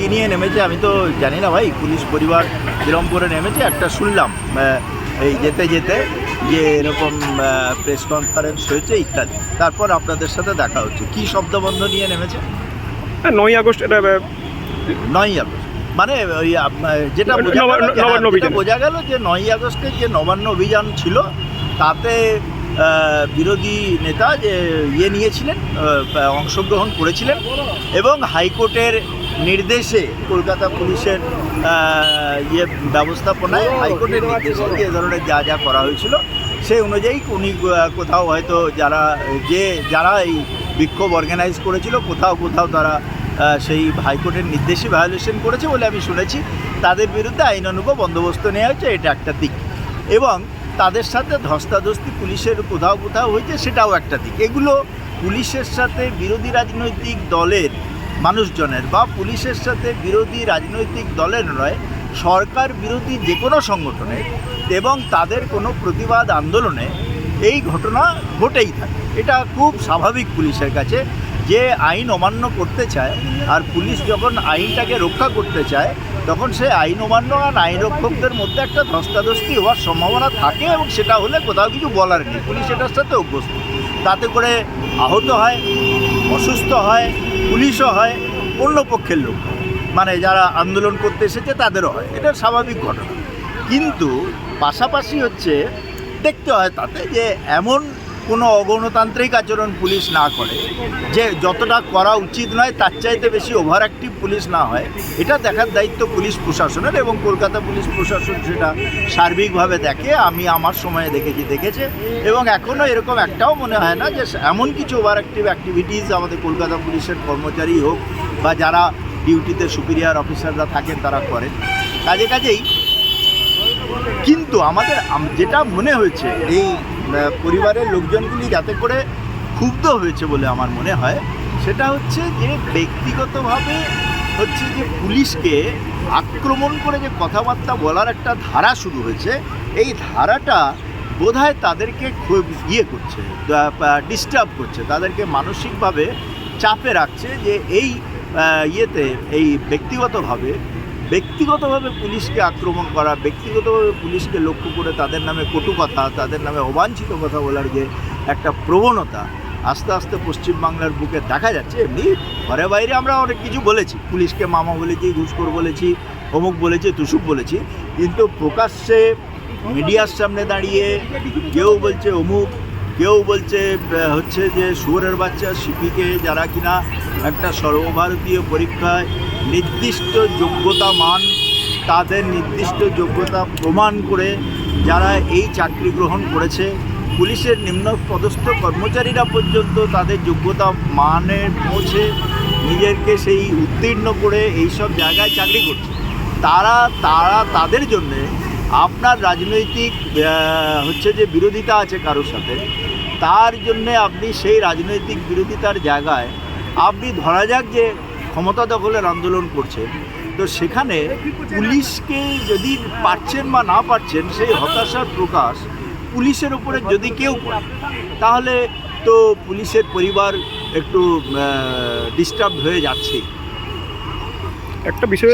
কী নিয়ে নেমেছে আমি তো জানি না ভাই। পুলিশ পরিবার কিরম করে নেমেছে একটা শুনলাম এই যেতে যেতে যে এরকম প্রেস কনফারেন্স হয়েছে ইত্যাদি। তারপর আপনাদের সাথে দেখা হচ্ছে। কি শব্দবন্ধ নিয়ে নেমেছে? হ্যাঁ, নয় আগস্ট এটা নয়ই আগস্ট। মানে ওই যেটা বোঝা গেল যে- নবান্ন যেটা অভিযান। বোঝা গেল যে নয়ই আগস্টের যে নবান্ন অভিযান ছিল তাতে বিরোধী নেতা যে ইয়ে নিয়েছিলেন অংশগ্রহণ করেছিলেন এবং হাইকোর্টের নির্দেশে কলকাতা পুলিশের ইয়ে ব্যবস্থাপনায় হাইকোর্টের নির্দেশে যে ধরনের যা যা করা হয়েছিল, সেই অনুযায়ী উনি কোথাও হয়তো যারা, যে যারা এই বিক্ষোভ অর্গানাইজ করেছিল, কোথাও কোথাও তারা সেই হাইকোর্টের নির্দেশে ভায়োলেশন করেছে বলে আমি শুনেছি। তাদের বিরুদ্ধে আইন আইনানুগ বন্দোবস্ত নেওয়া হয়েছে, এটা একটা দিক। এবং তাদের সাথে ধস্তাধস্তি পুলিশের কোথাও কোথাও হয়েছে, সেটাও একটা দিক। এগুলো পুলিশের সাথে বিরোধী রাজনৈতিক দলের মানুষজনের বা পুলিশের সাথে বিরোধী রাজনৈতিক দলের নয়, সরকার বিরোধী যে কোনো সংগঠনে এবং তাদের কোনো প্রতিবাদ আন্দোলনে এই ঘটনা ঘটেই থাকে। এটা খুব স্বাভাবিক পুলিশের কাছে যে আইন অমান্য করতে চায় আর পুলিশ যখন আইনটাকে রক্ষা করতে চায়, তখন সে আইন অমান্য আর আইন রক্ষকদের মধ্যে একটা ধস্তাধস্তি হওয়ার সম্ভাবনা থাকে এবং সেটা হলে কোথাও কিছু বলার নেই। পুলিশ এটার সাথে অভ্যস্ত। তাতে করে আহত হয়, অসুস্থ হয় পুলিশও হয়, অন্য পক্ষের লোক মানে যারা আন্দোলন করতে এসেছে তাদেরও হয়। এটা স্বাভাবিক ঘটনা। কিন্তু পাশাপাশি হচ্ছে, দেখতে হয় তাতে যে এমন কোনো অগণতান্ত্রিক আচরণ পুলিশ না করে। যে যতটা করা উচিত নয়, তার চাইতে বেশি ওভার অ্যাক্টিভ পুলিশ না হয়। এটা দেখার দায়িত্ব পুলিশ প্রশাসনের এবং কলকাতা পুলিশ প্রশাসন সেটা সার্বিকভাবে দেখে, আমি আমার সময়ে দেখেছি, দেখেছে। এবং এখনও এরকম একটাও মনে হয় না যে এমন কিছু ওভার অ্যাক্টিভ অ্যাক্টিভিটিস আমাদের কলকাতা পুলিশের কর্মচারী হোক বা যারা ডিউটিতে সুপিরিয়ার অফিসাররা থাকেন, তারা করেন। কাজে কাজেই কিন্তু আমাদের যেটা মনে হয়েছে, এই পরিবারের লোকজনগুলি যাতে করে ক্ষুব্ধ হয়েছে বলে আমার মনে হয়, সেটা হচ্ছে যে ব্যক্তিগতভাবে হচ্ছে যে পুলিশকে আক্রমণ করে যে কথাবার্তা বলার একটা ধারা শুরু হয়েছে, এই ধারাটা বোধহয় তাদেরকে ইয়ে করছে ডিস্টার্ব করছে, তাদেরকে মানসিকভাবে চাপে রাখছে যে এই ইয়েতে, এই ব্যক্তিগতভাবে ব্যক্তিগতভাবে পুলিশকে আক্রমণ করা, ব্যক্তিগতভাবে পুলিশকে লক্ষ্য করে তাদের নামে কটু কথা, তাদের নামে অবাঞ্ছিত কথা বলার যে একটা প্রবণতা আস্তে আস্তে পশ্চিমবাংলার বুকে দেখা যাচ্ছে, এমনি ঘরে বাইরে আমরা অনেক কিছু বলেছি। পুলিশকে মামা বলেছি, ঘুষখোর বলেছি, অমুক বলেছি তুসুক বলেছি, কিন্তু প্রকাশ্যে মিডিয়ার সামনে দাঁড়িয়ে কেউ বলছে অমুক, কেউ বলছে হচ্ছে যে শুয়োরের বাচ্চা সিপিকে যারা কিনা একটা সর্বভারতীয় পরীক্ষায় নির্দিষ্ট যোগ্যতা মান তাদের নির্দিষ্ট যোগ্যতা প্রমাণ করে যারা এই চাকরি গ্রহণ করেছে, পুলিশের নিম্ন পদস্থ কর্মচারীরা পর্যন্ত তাদের যোগ্যতা মানে পৌঁছে নিজেকে সেই উত্তীর্ণ করে এইসব জায়গায় চাকরি করছে। তারা তারা তাদের জন্যে আপনার রাজনৈতিক হচ্ছে যে বিরোধিতা আছে কারোর সাথে, তার জন্যে আপনি সেই রাজনৈতিক বিরোধিতার জায়গায় আপনি ধরা যাক যে ক্ষমতা দখলের আন্দোলন করছেন তো সেখানে পুলিশকে যদি পারছেন বা না পারছেন, সেই হতাশার প্রকাশ পুলিশের উপরে যদি কেউ করে, তাহলে তো পুলিশের পরিবার একটু ডিস্টার্ব হয়ে যাচ্ছে। একটা বিষয়